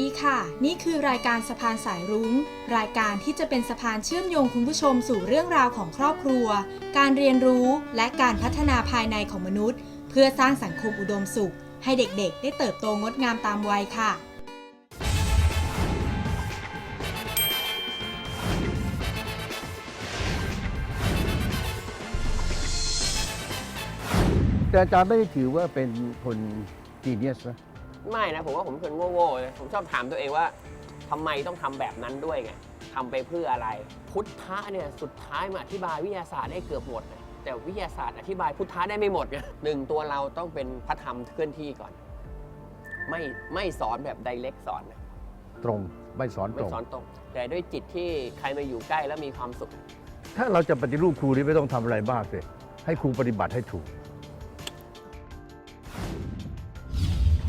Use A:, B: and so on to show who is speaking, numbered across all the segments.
A: ดีค่ะ นี่คือรายการสะพานสายรุง้ง รายการที่จะเป็นสะพานเชื่อมโยงคุณผู้ชมสู่เรื่องราวของครอบครัว การเรียนรู้และการพัฒนาภายในของมนุษย์ เพื่อสร้างสังคมอุดมสุข ให้เด็กๆ ได้เติบโตงดงามตามวัยค่ะ
B: แต่อาจารย์ไม่ได้ถือว่าเป็นคนจีเนียสนะ
C: ไม่นะผมว่าผมเป็นคนโง่ๆเลยผมชอบถามตัวเองว่าทำไมต้องทำแบบนั้นด้วยไงทำไปเพื่ออะไร พุทธะเนี่ยสุดท้ายมาอธิบายวิทยาศาสตร์ได้เกือบหมดนะแต่วิทยาศาสตร์อธิบายพุทธะได้ไม่หมดไงหนึ่งตัวเราต้องเป็นพระธรรมเคลื่อนที่ก่อน ไม่ไม่สอนแบบไดเ c กสอนนะ
B: ตรงไม่สอนต
C: ไม่
B: รง
C: สอนตรง แต่ด้วยจิตที่ใครมาอยู่ใกล้แล้วมีความสุข
B: ถ้าเราจะปฏิรูปครูนี่ไม่ต้องทำอะไรมากเลยให้ครูปฏิบัติให้ถูก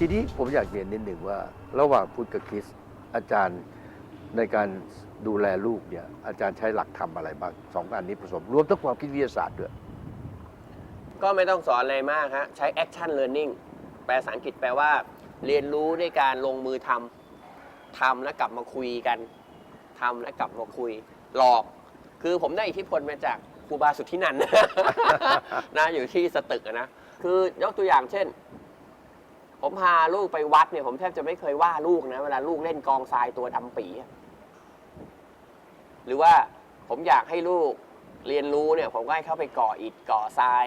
B: ทีนี้ผมอยากเรียนนิดหนึ่งว่า ระหว่างพุทธกับคริสต์อาจารย์ในการดูแลลูกเนี่ย อาจารย์ใช้หลักธรรมอะไรบ้างสองอันนี้ผสม รวมทั้งความคิดวิทยาศาสตร์ด้วย
C: ก็ไม่ต้องสอนอะไรมากฮะใช้ action learning แปลภาษาอังกฤษแปลว่า เรียนรู้ด้วยการลงมือทำทำแล้วกลับมาคุยกันทำแล้วกลับมาคุย หลอก คือผมได้อิทธิพลมาจากครูบาสุทธินันท์ นะอยู่ที่สตึกอะนะคือยกตัวอย่างเช่น ผมพาลูกไปวัดเนี่ยผมแทบจะไม่เคยว่าลูกนะ เวลาลูกเล่นกองทรายตัวดำปีอะหรือว่าผมอยากให้ลูกเรียนรู้เนี่ย ผมก็ให้เขาไปก่ออิฐก่อทราย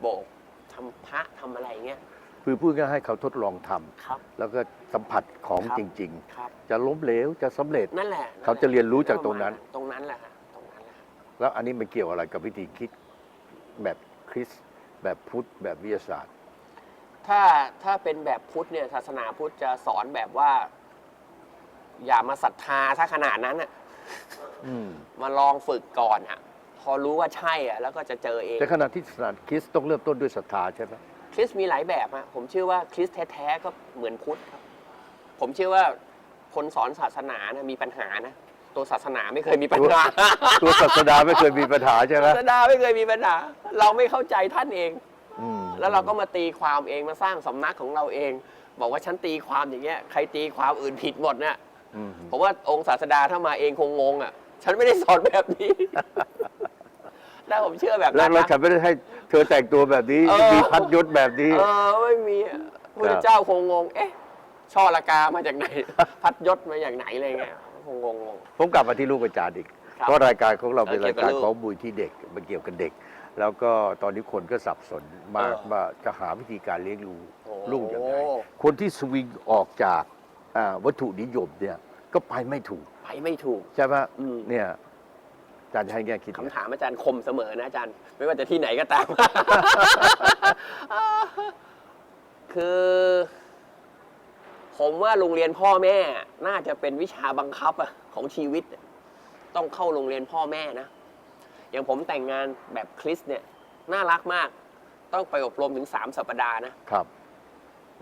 C: โบกทำพระทำอะไรเงี้ย
B: คือพูดง่ายๆให้เขาทดลองทำ
C: ครับ
B: แล้วก็สัมผัสของ
C: ครับ
B: จริง
C: ครับ
B: ๆ จะล้มเหลวจะสำเร็จ
C: นั่นแหละ
B: เขาจะเรียนรู้จากตรงนั้น
C: ตรงนั้นแหละฮะตรงนั้นแหละ
B: แล้วอันนี้มันเกี่ยวอะไรกับวิธีคิดแบบคริสต์แบบพุทธแบบวิทยาศาสตร์
C: ถ้าถ้าเป็นแบบพุทธเนี่ยศาสนาพุทธจะสอนแบบว่า อย่ามาศรัทธาถ้าขนาดนั้นอะ
B: อืม
C: มาลองฝึกก่อนอะ พอรู้ว่าใช่อะแล้วก็จะเจอเอง
B: แต่ขณะที่ศาสนาคริสต์ต้องเริ่มต้นด้วยศรัทธาใช่ไหม
C: คริสต์มีหลายแบบฮะผมเชื่อว่าคริสต์แท้ๆก็เหมือนพุทธครับ ผมเชื่อว่าคนสอนศาสนานะมีปัญหานะ ตัวศาสนาไม่เคยมีปัญหา
B: ตัวศาสดาไม่เคยมีปัญหาใช่ไหม
C: ศาสนาไม่เคยมีปัญหา เราไม่เข้าใจท่านเอง
B: อืม
C: แล้วเราก็มาตีความเองมาสร้างสำนักของเราเอง บอกว่าฉันตีความอย่างเงี้ยใครตีความอื่นผิดหมดเนี่ย
B: อืม
C: ผมว่าองค์ศาสดาถ้ามาเองคงงงอะ ฉันไม่ได้สอนแบบนี้ แล้วผมเชื่อแบบ
B: แล้ว
C: นั้น
B: แล้ว
C: นะ
B: ฉันไม่ได้ให้เธอแต่งตัวแบบนี้
C: เออ
B: มีพัดยศแบบนี้
C: เออไม่มีอะพระเจ้าคงงง เอ๊ะ ช่อละกามาจากไหน พัดยศมาจากไหนอะไรเงี้ยคงงงง
B: ผมกลับมาที่ลูกอาจารย์อีก
C: ครับ
B: เพราะรายการของเราเป็น
C: เออ
B: ราย
C: เกี่ยวกับ
B: การ
C: ลูก
B: ของบุยที่เด็ก มันเกี่ยวกับเด็ก แล้วก็ตอนนี้คนก็สับสนมาก
C: เออ
B: ว่าจะหาวิธีการเลี้ยงลูก
C: โอ้
B: ลูกยังไง คนที่สวิงออกจากอ่าวัตถุนิยมเนี่ยก็ไปไม่ถูก
C: ไปไม่ถูก
B: ใช่ไหม
C: อืม
B: เนี่ยอาจารย์จะให้แง่คิด
C: คำ
B: ไง
C: ถามอาจารย์คมเสมอนะอาจารย์ ไม่ว่าจะที่ไหนก็ตาม คือ ผมว่าโรงเรียนพ่อแม่ น่าจะเป็นวิชาบังคับอะของชีวิตอะต้องเข้าโรงเรียนพ่อแม่นะ อย่างผมแต่งงานแบบคริสต์เนี่ยน่ารักมาก ต้องไปอบรมถึงสามสัปดาห์นะ
B: ครับ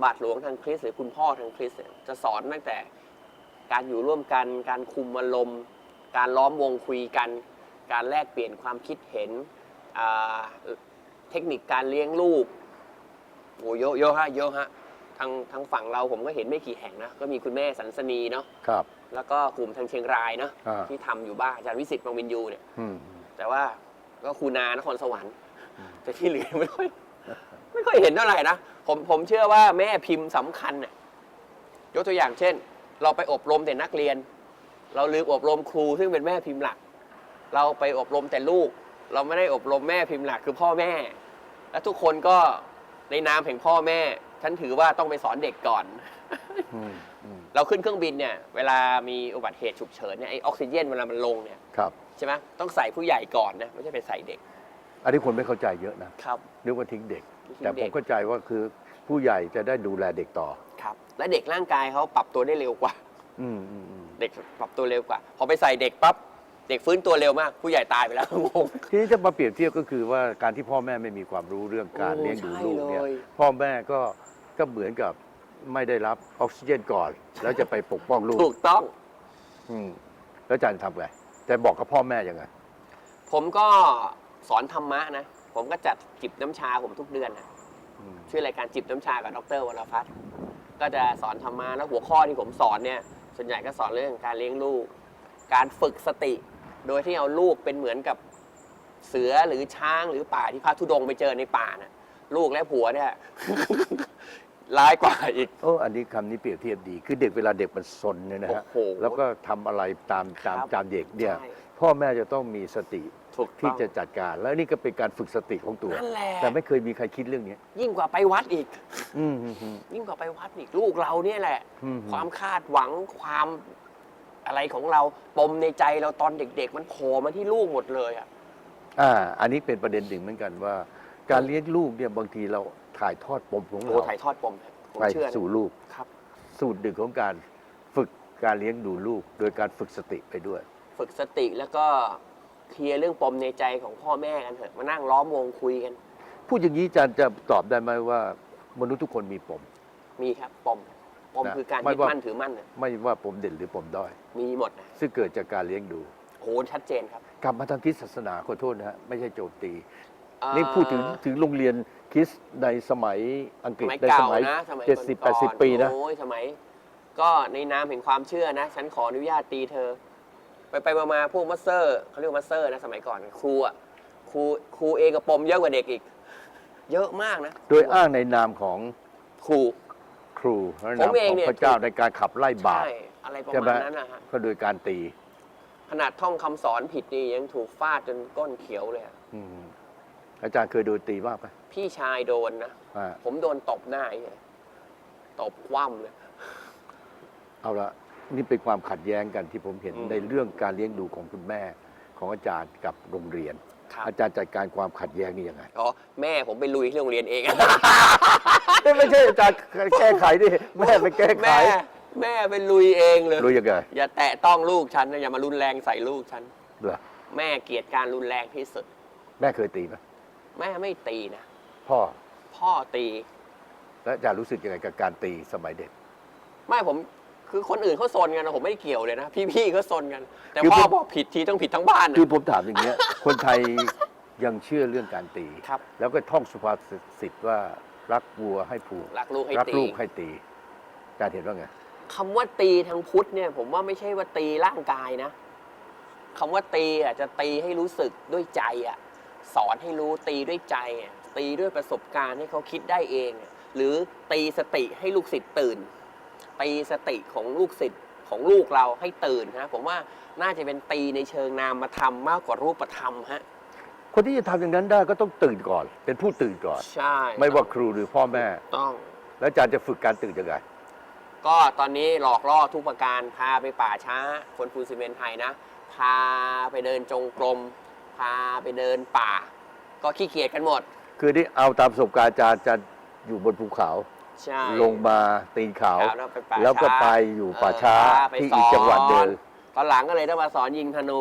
C: บาทหลวงทางคริสต์หรือคุณพ่อทางคริสต์เนี่ยจะสอนตั้งแต่การอยู่ร่วมกัน การคุมอารมณ์ การล้อมวงคุยกัน การแลกเปลี่ยนความคิดเห็นอ่าเทคนิคการเลี้ยงลูกโอ้เยอะเยอะฮะเยอะฮะทางทางฝั่งเราผมก็เห็นไม่กี่แห่งนะ ก็มีคุณแม่สันสนีเนาะ
B: ครับ
C: แล้วก็กลุ่มทางเชียงรายเนาะ
B: อ่า
C: ที่ทำอยู่บ้างอาจารย์วิสิตมังวินยูเนี่ย
B: อืม
C: แต่ว่าก็คูนานครสวรรค์แต่ที่เหลือไม่ค่อยไม่ค่อยเห็นเท่าไหร่นะผมผมเชื่อว่าแม่พิมพ์สำคัญน่ะยกตัวอย่างเช่น เราไปอบรมแต่นักเรียน เราลืมอบรมครูซึ่งเป็นแม่พิมพ์หลัก เราไปอบรมแต่ลูก เราไม่ได้อบรมแม่พิมพ์หลักคือพ่อแม่ และทุกคนก็ในนามแห่งพ่อแม่ฉันถือว่าต้องไปสอนเด็กก่อน
B: อืมอืม
C: เราขึ้นเครื่องบินเนี่ยเวลามีอุบัติเหตุฉุกเฉินเนี่ยไอออกซิเจนเวลามันลงเนี่ย
B: ครับ
C: ใช่ไหมต้องใส่ผู้ใหญ่ก่อนนะไม่ใช่ไปใส่เด็ก
B: อันนี้คนไม่เข้าใจเยอะนะครับ นึกว่าทิ้งเด็ก
C: ทิ้ง
B: แต่ผ
C: เด็
B: ม
C: ก
B: เข้าใจว่าคือผู้ใหญ่จะได้ดูแลเด็กต่อ
C: ครับ และเด็กร่างกายเขาปรับตัวได้เร็วกว่า
B: อืมอืมอืม
C: เด็กปรับตัวเร็วกว่า พอไปใส่เด็กปั๊บเด็กฟื้นตัวเร็วมาก ผู้ใหญ่ตายไปแล้วงง
B: ทีนี้จะมาเปรียบเทียบก็คือว่าการที่พ่อแม่ไม่มีความรู้เรื่องการ
C: โอ้
B: เลี้ยงดู
C: ใช่
B: ลูกเนี่ย
C: เลย
B: พ่อแม่ก็ก็เหมือนกับ ไม่ได้รับออกซิเจนก่อน แล้วจะไปปกป้องลูก
C: ถูกต้อง
B: อืมแล้วอาจารย์ทำไงแต่บอกกับพ่อแม่ยังไง
C: ผมก็สอนธรรมะนะ ผมก็จัดจิบน้ำชาผมทุกเดือนนะ
B: อืม
C: ชื่อรายการจิบน้ำชากับดรวรพัฒน์ก็จะสอนธรรมะแล้วหัวข้อที่ผมสอนเนี่ย ส่วนใหญ่ก็สอนเรื่องการเลี้ยงลูก การฝึกสติ โดยที่เอาลูกเป็นเหมือนกับเสือหรือช้างหรือป่าที่พระธุดงค์ไปเจอในป่าน่ะลูกและผัวเนี่ย ร้ายกว่าอีก
B: โอ้อันนี้คำนี้เปรียบเทียบดี คือเด็กเวลาเด็กมันซนเนี่ยนะฮะ
C: โอ้โห
B: แล้วก็ทำอะไรตามตาม
C: ครับ
B: ตามเด็กเนี่ย
C: ใช่
B: พ่อแม่จะต้องมีสติ
C: ถูก
B: ที่
C: ต้อง
B: จะจัดการ แล้วนี่ก็เป็นการฝึกสติของตัว
C: นั่นแหละ
B: แต่ไม่เคยมีใครคิดเรื่องนี้
C: ยิ่งกว่าไปวัดอีก
B: อืมอืมอืม
C: ยิ่งกว่าไปวัดอีกลูกเราเนี่ยแหละ
B: อืม
C: ความคาดหวังความอะไรของเราปมในใจเราตอนเด็ก ๆ มันโผล่มาที่ลูกหมดเลยอะ
B: อ่า อันนี้เป็นประเด็นหนึ่งเหมือนกันว่า การเลี้ยงลูกเนี่ยบางทีเรา ถ่ายทอดปมของ
C: โอ้
B: เรา
C: ถ่ายทอดปมครับผม
B: ไป
C: เชื่อนะ
B: สู่ลูก
C: ครับ
B: สูตรหนึ่งของการฝึกการเลี้ยงดูลูก โดยการฝึกสติไปด้วย
C: ฝึกสติแล้วก็เคลียร์เรื่องปมในใจของพ่อแม่กันเถอะมานั่งล้อมวงคุยกัน
B: พูดอย่างนี้อาจารย์จะตอบได้ไหมว่า มนุษย์ทุกคนมีปม
C: มีครับปมปม
B: นะ
C: คือการ
B: ไม่
C: ยึด
B: ว่า
C: มั่นถือมั่นน่ะ
B: ไม่ว่าปมเด่นหรือปมด้อย
C: มีหมดนะ
B: ซึ่งเกิดจากการเลี้ยงดู
C: โหชัดเจนครับ
B: กลับมาทางคริสตศาสนาขอโทษนะฮะไม่ใช่โจมตี
C: เอ่อ
B: นี่พูดถึงถึงโรงเรียน คริสต์ในสมัยอังก
C: ส
B: ฤษ
C: มัย
B: ในส
C: เก่า
B: มัย
C: นะสมัย
B: เจ็ดสิบแป
C: ก่
B: ด
C: อน
B: สิบ
C: ๆ
B: ปีนะ
C: โอ้ยสมัย ก็ในนามแห่งความเชื่อนะ ฉันขออนุญาตตีเธอ ไปไปมาๆพวกมัสเซอร์เขาเรียกว่ามัสเซอร์นะสมัยก่อนครูอะครูครูเองกับปมเยอะกว่าเด็กอีก เยอะมากนะ
B: โดยอ้างในนามของ
C: ครู
B: ครูและ
C: ผม
B: นาม
C: เอง
B: ของ
C: เนี่ย
B: พระเจ้า
C: ถูก
B: ในการขับไล่บาป
C: ใช่อะไรประ
B: ใช่ไหม
C: มาณนั้นนะฮะ
B: ก็โดยการตี
C: ขนาดท่องคำสอนผิดนี่ยังถูกฟาดจนก้นเขียวเลย อะ
B: อืมอาจารย์เคยโดนตีบ้างไหม
C: พี่ชายโดนนะ
B: อ่า
C: ผมโดนตบหน้าไอ้เนี่ยตบคว่ำเลย
B: เอาละนี่เป็นความขัดแย้งกันที่ผมเห็น
C: อืม
B: ในเรื่องการเลี้ยงดูของคุณแม่ของอาจารย์กับโรงเรียน
C: ครับ
B: อาจารย์จัดการความขัดแย้งนี่ยังไง
C: อ๋อแม่ผมไปลุยที่โรงเรียนเอง
B: ไม่ใช่อาจารย์แก้ไขดิแม่ไปแก้ไข
C: แม่แม่ไปลุยเองเลย
B: รู้ยังไง
C: อย่าแตะต้องลูกฉันนะอย่ามารุนแรงใส่ลูกฉัน
B: เหรอ
C: แม่เกลียดการรุนแรงที่สุด
B: แม่เคยตีไหม
C: แม่ไม่ตีนะ
B: พ่อ
C: พ่อตี
B: แล้วอาจารย์รู้สึกยังไงกับการตีสมัยเด็ก
C: ไม่ผมคือคนอื่นเขาซนกันนะผมไม่ได้เกี่ยวเลยนะ พี่ๆเขาซนกัน แต่
B: คือ
C: พ่อ
B: ผม
C: บอกผิดทีต้องผิดทั้งบ้านนะ
B: คือผมถามอย่างเงี้ย คนไทยยังเชื่อเรื่องการตี
C: ครับ
B: แล้วก็ท่องสุภาษิตว่ารักวัวให้ผูก
C: รักลูกให้
B: รัก
C: ตี
B: ลูกให้ตีอาจารย์เห็นว่าไง
C: คำว่าตีทางพุทธเนี่ย ผมว่าไม่ใช่ว่าตีร่างกายนะคำว่าตีอะจะตีให้รู้สึกด้วยใจอะ สอนให้รู้ตีด้วยใจอะตีด้วยประสบการณ์ให้เขาคิดได้เองอะหรือตีสติให้ลูกศิษย์ตื่น ตีสติของลูกศิษย์ของลูกเราให้ตื่นฮะผมว่าน่าจะเป็นตีในเชิงนามธรรมมากกว่ารูปธรรมฮะ
B: คนที่จะทำอย่างนั้นได้ก็ต้องตื่นก่อน เป็นผู้ตื่นก่อน
C: ใช่
B: ไม่ว่าครูหรือพ่อแม่
C: ต้อง
B: แล้วอาจารย์จะฝึกการตื่นยังไง
C: ก็ตอนนี้หลอกล่อทุกประการพาไปป่าช้า คนปูนซีเมนต์ไทยนะ พาไปเดินจงกรม พาไปเดินป่า ก็ขี้เกียจกันหมด
B: คือที่เอาตามประสบการณ์อาจารย์อาจารย์อยู่บนภูเขา
C: ใช่
B: ลงมาตีนเขา
C: ครับแล้วไปป่า
B: แล้วก็
C: ช้า
B: ไปอยู่ป่าช้า
C: เออพไป
B: ที่อีกจังหวัดเดิม
C: สอนตอนหลังก็เลยต้องมาสอนยิงธนู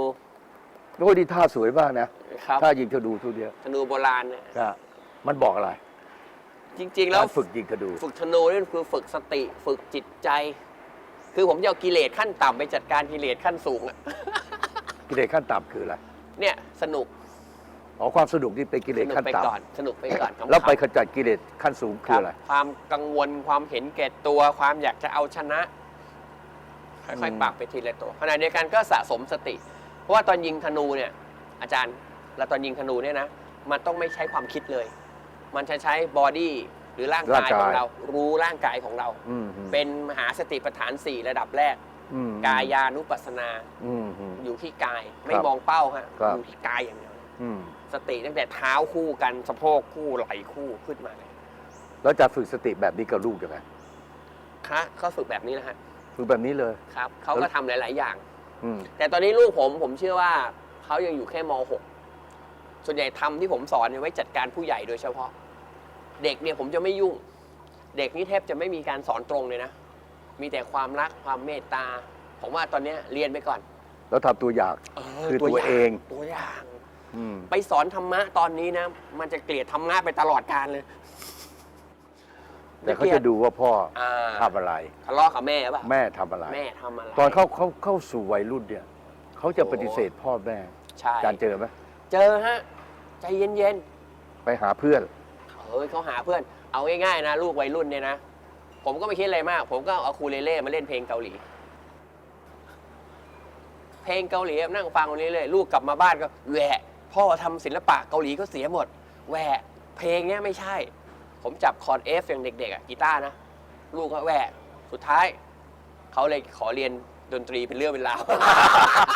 B: โอ้ดีท่าสวยมากนะครับท่ายิงธนูทุกเดียว
C: ธนูโบราณเนี่ย
B: ก็มันบอกอะไร
C: จริง ๆ แล้ว
B: การฝึกยิงธนู
C: ฝึกธนูนี่คือฝึกสติฝึกจิตใจ คือผมจะเอากิเลสขั้นต่ำไปจัดการกิเลสขั้นสูงอะ
B: กิเลสขั้นต่ำคืออะไร
C: เนี่ยสนุก
B: อ๋อความสนุกนี่เป็นกิเล
C: ส
B: ส
C: นุก
B: ขั้น
C: ไป
B: ต่
C: ก่อนสนุกไปก่อนขำำๆ
B: แล้วไปขจัดกิเลสขั้นสูง
C: ค
B: คือ
C: รับ
B: อะไร
C: ความกังวลความเห็นแก่ตัวความอยากจะเอาชนะค่อย
B: อืม
C: ๆปรับไปทีละตัวขณะเดียวกันก็สะสมสติ เพราะว่าตอนยิงธนูเนี่ยอาจารย์แล้วตอนยิงธนูเนี่ยนะมันต้องไม่ใช้ความคิดเลย มันจะใช้บอดี้หรือร่างกายของเรารู้ร่างกายของเรา
B: อืมอืม
C: เป็นมหาสติปัฏฐานสี่ระดับแรก
B: อืม
C: กายานุปัสสนา
B: อืมอืม
C: อยู่ที่กาย ไม่
B: ครับ
C: มองเป้าฮะ
B: ครับ
C: อยู่ที่กายอย่างเดียว
B: อืม
C: สติตั้งแต่เท้าคู่กันสะโพกคู่ไหล่คู่ขึ้นมาเลย
B: แล้วจะฝึกสติแบบนี้กับลูกยังไง
C: คะก็ฝึกแบบนี้นะฮะ
B: ฝึกแบบนี้เลย
C: ครับเขาก็ทำหลาย ๆ อย่าง
B: อืม
C: แต่ตอนนี้ลูกผมผมเชื่อว่าเขายังอยู่แค่ม .6 ส่วนใหญ่ทำที่ผมสอนเนี่ยไว้จัดการผู้ใหญ่โดยเฉพาะ เด็กเนี่ยผมจะไม่ยุ่ง เด็กนี่แทบจะไม่มีการสอนตรงเลยนะ มีแต่ความรักความเมตตา ผมว่าตอนเนี้ยเรียนไปก่อน
B: แล้วทำตัวอย่างคือ
C: ตั
B: ตัว
C: ย่า
B: เอง
C: ตัวอย่าง
B: อืม
C: ไปสอนธรรมะตอนนี้นะ มันจะเกลียดธรรมะไปตลอดกาลเลย
B: แต่เขาจะดูว่าพ่อ
C: อ่า
B: ทำอะไร
C: ทะเลาะกับแม่ป่ะ
B: แม่ทำอะไร
C: แม่ทำอะไร
B: ตอนเขาเขาเข้าสู่วัยรุ่นเนี่ยเขาจะปฏิเสธพ่อแม่
C: ใช่
B: อาจารย์เจอไหม
C: เจอฮะใจเย็น
B: ไปหาเพื่อน
C: ๆเฮ้ยเขาหาเพื่อน เอาง่ายๆนะ ลูกวัยรุ่นเนี่ยนะ ผมก็ไม่คิดอะไรมาก ผมก็เอาคูเลเล่มาเล่นเพลงเกาหลี เพลงเกาหลีนั่งฟังวันนี้เลย ลูกกลับมาบ้านก็แหวะ พ่อทำศิลปะเกาหลีก็เสียหมดแหวะ เพลงเนี้ยไม่ใช่ ผมจับคอร์ดเอฟอย่างเด็กๆอะกีตาร์นะ ลูกก็แหวะ สุดท้าย เขาเลยขอเรียน ดนตรีเป็นเรื่องเป็นราว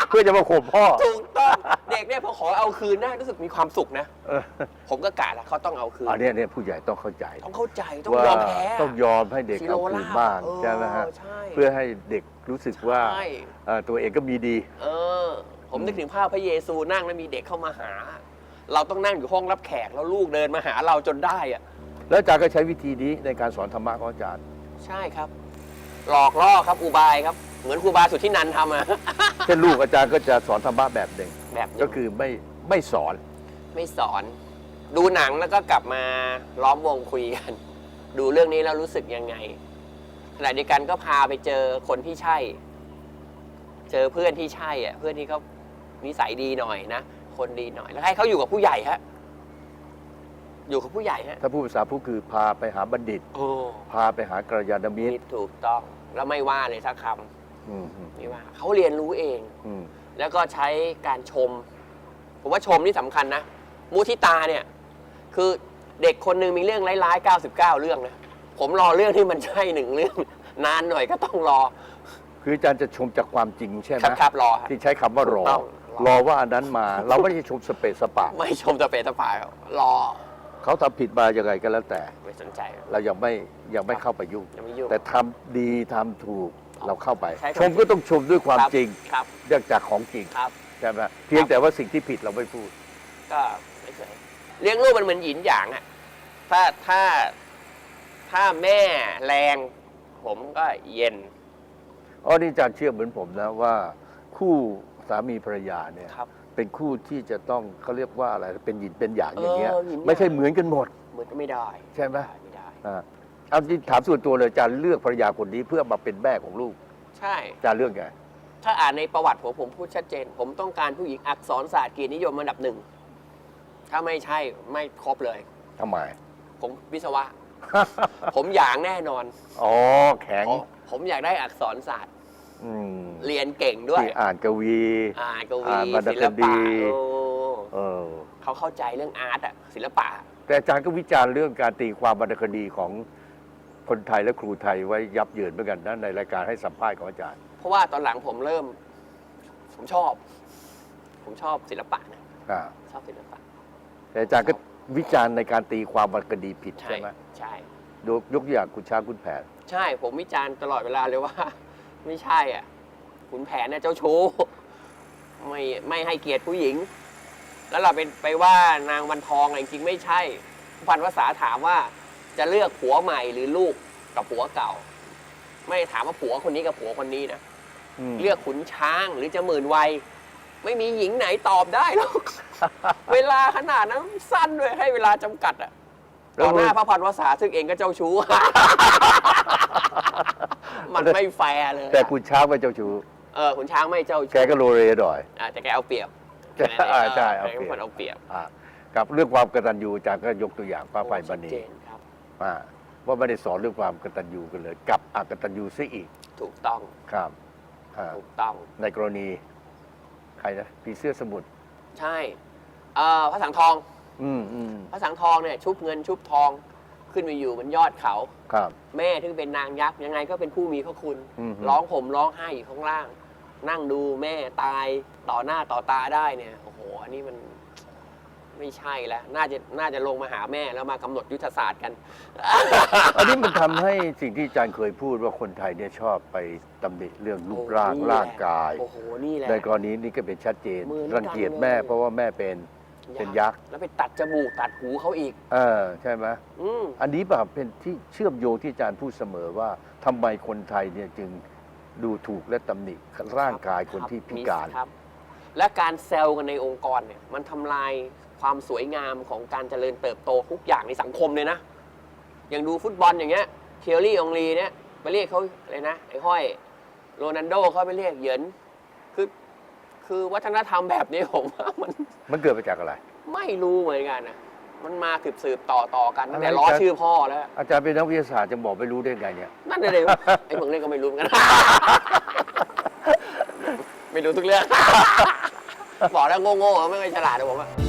B: เพื่อจะมาข่มพ่อ
C: ถูกต้องเด็กเนี่ยพอขอเอาคืนได้รู้สึกมีความสุขนะ
B: เออ
C: ผมก็กะแล้วเขาต้องเอาคืน
B: อันเนี้ยเนี่ยผู้ใหญ่ต้องเข้าใจ
C: ต้องเข้าใจต้อง
B: ว่าย
C: อมแพ้
B: ต้องยอมให้เด็ก
C: ซิ
B: เอา
C: โร
B: คื
C: ล่าน
B: บ้าง
C: เออ
B: ใช่ไหมฮะ
C: ใช่
B: เพื่อให้เด็กรู้สึกว่า
C: ใช่
B: เอ่อตัวเองก็มีดี
C: เออ ผมนึกถึงภาพพระเยซูนั่งแล้วมีเด็กเข้ามาหา เราต้องนั่งอยู่ห้องรับแขกแล้วลูกเดินมาหาเราจนได้อะ
B: แล้วอาจารย์ก็ใช้วิธีนี้ในการสอนธรรมะของอาจารย์
C: ใช่ครับ หลอกล่อครับอุบายครับ เหมือนครูบาสุทธินันท์ทำอะ
B: เช่นลูกอาจารย์ก็จะสอนธรรมะแบบหนึ่ง
C: แบบนี้
B: ก็คือไม่ไม่สอน
C: ไม่สอน ดูหนังแล้วก็กลับมาล้อมวงคุยกัน ดูเรื่องนี้แล้วรู้สึกยังไงขณะเดียวกันก็พาไปเจอคนที่ใช่ เจอเพื่อนที่ใช่อะเพื่อนที่เขานิสัยดีหน่อยนะคนดีหน่อยแล้วให้เขาอยู่กับผู้ใหญ่ฮะอยู่กับผู้ใหญ่ฮะ
B: ถ้าพูดภาษาพูดคือพาไปหาบัณฑิต
C: โอ้
B: พาไปหากัลยาณมิต
C: นี่
B: ร
C: ถูกต้อง แล้วไม่ว่าเลยสักค
B: อืมอืมำ
C: ไม่ว่าเขาเรียนรู้เอง
B: อืม
C: แล้วก็ใช้การชม ผมว่าชมนี่สำคัญนะ มุทิตาเนี่ย คือเด็กคนหนึ่งมีเรื่องร้ายๆ99 เรื่องนะ ผมรอเรื่องที่มันใช่หนึ่งเรื่อง นานหน่อยก็ต้องรอ
B: คืออาจารย์จะชมจากความจริงใช่ไหม
C: ครับครับรอครับ
B: ที่ใช้คำว่ารอ
C: ถูกต้อง
B: รอว่าอันนั้นมา เราไม่ได้ชมสเปซสปะ
C: ไม่ชมสเปซสปายรอ
B: เขาทำผิดมาอย่างไรก็แล้วแต่
C: ไม่สนใจ
B: เรายังไม่ยังไม่เข้าไปยุ่ง
C: ยังไม่ยุ่ง
B: แต่ทำดีทำถูก เราเข้าไป
C: ใช่ครับ
B: ชมก็ต้องชมด้วยความ
C: ครับ
B: จริง
C: ครับ
B: เรื่องจากของจริง
C: ครับ
B: ใช่ไหมเพียงแต่ว่าสิ่งที่ผิดเราไม่พูด
C: ก็ไม่เคยเลี้ยงลูกมันเหมือนหยินหยางอะถ้าถ้าถ้าแม่แรง ผมก็เย็น
B: อ๋อนี่อาจารย์เชื่อเหมือนผมนะว่าคู่สามีภรรยาเนี่ย
C: ครับ
B: เป็นคู่ที่จะต้องเขาเรียกว่าอะไรเป็นหยินเป็นหยางอย่างเงี้ย
C: เออหยินหยาง
B: ไม่ใช่เหมือนกันหมด
C: เหมือนก็ไม่ได้
B: ใช่ไหม
C: ไม่ได้
B: อ่า เอาที่ถามส่วนตัวเลยอาจารย์เลือกภรรยาคนนี้เพื่อมาเป็นแม่ของลูก
C: ใช่
B: อาจารย์เลือกไง
C: ถ้าอ่านในประวัติผมผมพูดชัดเจน ผมต้องการผู้หญิงอักษรศาสตร์เกียรตินิยมอันดับหนึ่ง ถ้าไม่ใช่ไม่ครบเลย
B: ทำไม
C: ผมวิศวะ ผมอยางแน่นอน
B: อ๋อ แข็ง
C: ผมผมอยากได้อักษรศาสตร์
B: อืม
C: เรียนเก่งด้วย
B: ที่อ่านกวี
C: อ่านกวี
B: อ่านวรรณ
C: ศิล
B: คดี
C: ปะโอ้
B: เออ
C: เขาเข้าใจเรื่องอาร์ตอะศิลปะ
B: แต่อาจารย์ก็วิจารณ์เรื่องการตีความวรรณคดีของ คนไทยและครูไทยไว้ยับเยินเหมือนกันนะในรายการให้สัมภาษณ์ของอาจารย์
C: เพราะว่าตอนหลังผมเริ่ม ผมชอบ ผมชอบศิลปะนะ
B: อ่า
C: ชอบศิลปะ
B: แต่อาจารย์ก็วิจารณ์ในการตีความวรรณคดีผิด
C: ใช่
B: ใช่ไหม
C: ใช่
B: ยกยกตัวอย่างคุณช้างคุณแผน
C: ใช่ผมวิจารณ์ตลอดเวลาเลยว่า ไม่ใช่อะขุนแผนเนี่ยเจ้าชู้ไม่ไม่ให้เกียรติผู้หญิง แล้วเราเป็นไปว่านางวันทองอะจริงๆไม่ใช่ผู้พันวษาถามว่า จะเลือกผัวใหม่หรือลูกกับผัวเก่า ไม่ได้ถามว่าผัวคนนี้กับผัวคนนี้นะ
B: ม
C: เลือกขุนช้างหรือจะหมื่นวัยไม่มีหญิงไหนตอบได้หรอกเวลาขนาดนั้นสั้นด้วยให้เวลาจำกัดอะต่อหน้าพระพันวษาซึ่งเองก็เจ้าชู้ มันไม่แฟร์เลยอะ
B: แต่คุณช้างเป็นเจ้าชู้
C: เออขุนช้างไม่เจ้าชู้
B: แกก็โลเรหน่อย
C: อะแต่แกเอาเปรียบ
B: ใช่ใช่เอา
C: แก
B: เปรียบ
C: เป็นคนเอาเปรียบ
B: อ่ากับเรื่องความกตัญญูอาจารย์ก็ยกตัวอย่างพระไฟบ
C: ชัด
B: ณี
C: เจนครับ
B: อ่าว่าไม่ได้สอนเรื่องความกตัญญูกันเลยกลับอกตัญญูซะอีก
C: ถูกต้อง
B: ครับอ่า
C: ถูกต้อง
B: ในกรณี ใครนะผีเสื้อสมุทร
C: ใช่เอ่อพระสังทอง
B: อืมอืม
C: พระสังทองเนี่ยชุบเงินชุบทองขึ้นไปอยู่บนยอดเขา
B: ครับ
C: แม่ที่เป็นนางยักษ์ยังไงก็เป็นผู้มีพระคุณ
B: อืม
C: ร้องห่มร้องไห้อยู่ข้างล่าง นั่งดูแม่ตายต่อหน้าต่อตาได้เนี่ยโอ้โหอันนี้มัน ไม่ใช่แล้ว น่าจะน่าจะลงมาหาแม่แล้วมากำหนดยุทธศาสตร์กัน
B: อันนี้มันทำให้สิ่งที่อาจารย์เคยพูดว่าคนไทยเนี่ยชอบไปตำหนิเรื่องรูปร่าง
C: โอ้โห
B: ร่างกาย
C: โอ้โหนี่แหละ
B: ในกรณีนี้ก็เป็นชัดเจน
C: เหมือนกัน
B: รังเกียจแม่
C: เลย
B: เพราะว่าแม่เป็น เป็นยักษ์
C: แล้วไปตัดจมูกตัดหูเขาอีก
B: เออใช่ไหม
C: อืม
B: อันนี้แบบเป็นที่เชื่อมโยงที่อาจารย์พูดเสมอว่าทำไมคนไทยเนี่ยจึงดูถูกและตำหนิร่างกายคนที่พิการ
C: ครับ และการแซลกันในองค์กรเนี่ย มันทำลาย ความสวยงามของการเจริญเติบโตทุกอย่างในสังคมเลยนะ อย่างดูฟุตบอลอย่างเงี้ยเทียรี่องลีเนี่ยไปเรียกเขาอะไรนะ ไอ้ห้อยโรนันโดเขาไปเรียกเหยินคือคือวัฒนธรรมแบบนี้ผมว่ามัน
B: มันเกิดมาจากอะไร
C: ไม่รู้เหมือนกันนะมันมาสืบสืบต่อต่อกันตั้งแต่
B: อะไร
C: ล้อ
B: กัน
C: ชื่อพ่อแล้ว
B: อาจารย์เป็นนักวิทยาศาสตร์จะบอกไม่รู้ได้ไงเนี่ย
C: นั่นเลยไอ้พวกนี้ก็ไม่รู้เหมือนกัน ไม่รู้ทุกเรื่อง บอกแล้วโง่ๆไม่ค่อยฉลาดเลยผมอะ